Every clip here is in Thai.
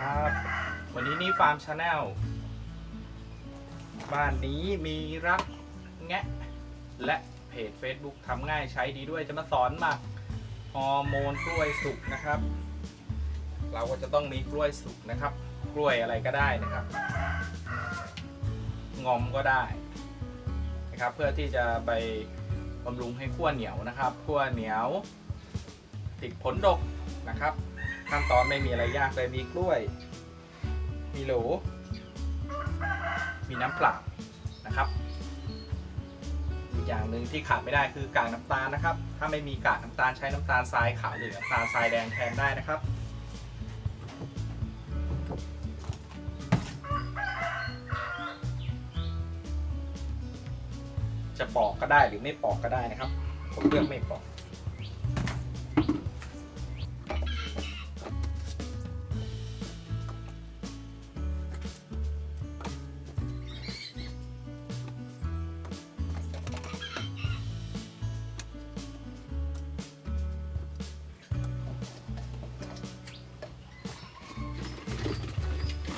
ครับ วันนี้นี่ฟาร์มชาแนลบ้านนี้มีรักแงะ และเพจ Facebook ทำง่ายใช้ดีด้วยจะมาสอนหมักฮอร์โมนกล้วยสุกนะครับ เราก็จะต้องมีกล้วยสุกนะครับ กล้วยอะไรก็ได้นะครับ งอมก็ได้นะครับ เพื่อที่จะไปบำรุงให้ขั้วเหนียวนะครับขั้วเหนียว ติดผลดกนะครับ ขั้นตอนไม่มีอะไรยากเลยมีกล้วย มีโหล มีน้ำเปล่านะครับอีกอย่างหนึ่งที่ขาดไม่ได้คือกากน้ำตาลนะครับ ถ้าไม่มีกากน้ำตาลใช้น้ำตาลทรายขาวหรือน้ำตาลทรายแดงแทนได้นะครับจะปอกก็ได้หรือไม่ปอกก็ได้นะครับ ผมเลือกไม่ปอก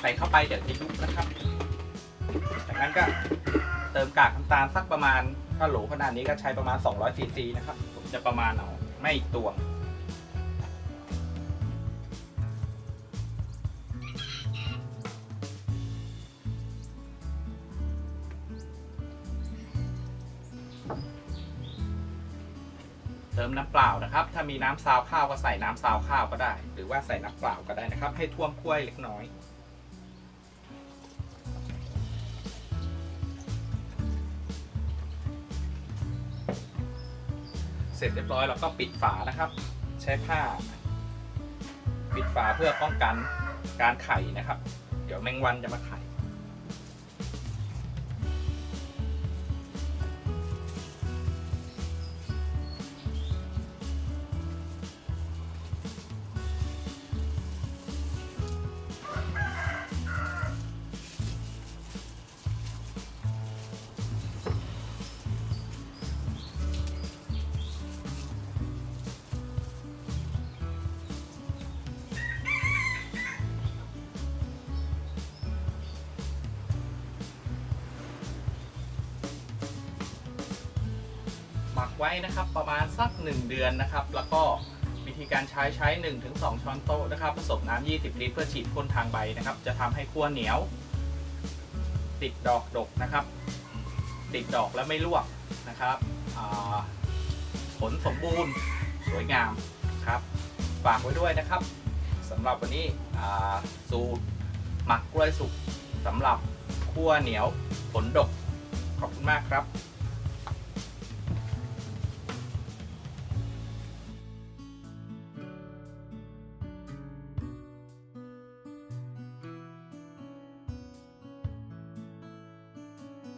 ใส่เข้าไปเดี๋ยวจะยุบนะครับ จากนั้นก็เติมกากน้ำตาลสักประมาณถ้าโหลขนาดนี้ก็ใช้ประมาณ 200ซีซีนะครับ ผมจะประมาณเอาไม่ตวงเติมน้ำเปล่านะครับ ถ้ามีน้ำซาวข้าวก็ใส่น้ำซาวข้าวก็ได้ หรือว่าใส่น้ำเปล่าก็ได้นะครับ ให้ท่วมกล้วยเล็กน้อย เสร็จเรียบร้อยเราก็ปิดฝานะครับ ใช้ผ้า ปิดฝาเพื่อป้องกันการไข่นะครับ เดี๋ยวแมงวันจะมาไข่ มักไว้นะครับ ประมาณสัก 1 เดือนนะครับ แล้วก็วิธีการใช้ใช้ 1-2 ช้อนโต๊ะนะครับ ผสมน้ำ20 ลิตร เพื่อฉีดพ่นทางใบนะครับ จะทำให้ขั้วเหนียว ติดดอกดกนะครับ ติดดอกแล้วไม่ร่วงนะครับผลสมบูรณ์สวยงามครับฝากไว้ด้วยนะครับสำหรับวันนี้สูตรหมักกล้วยสุกสำหรับขั้วเหนียวผลดก ขอบคุณมากครับ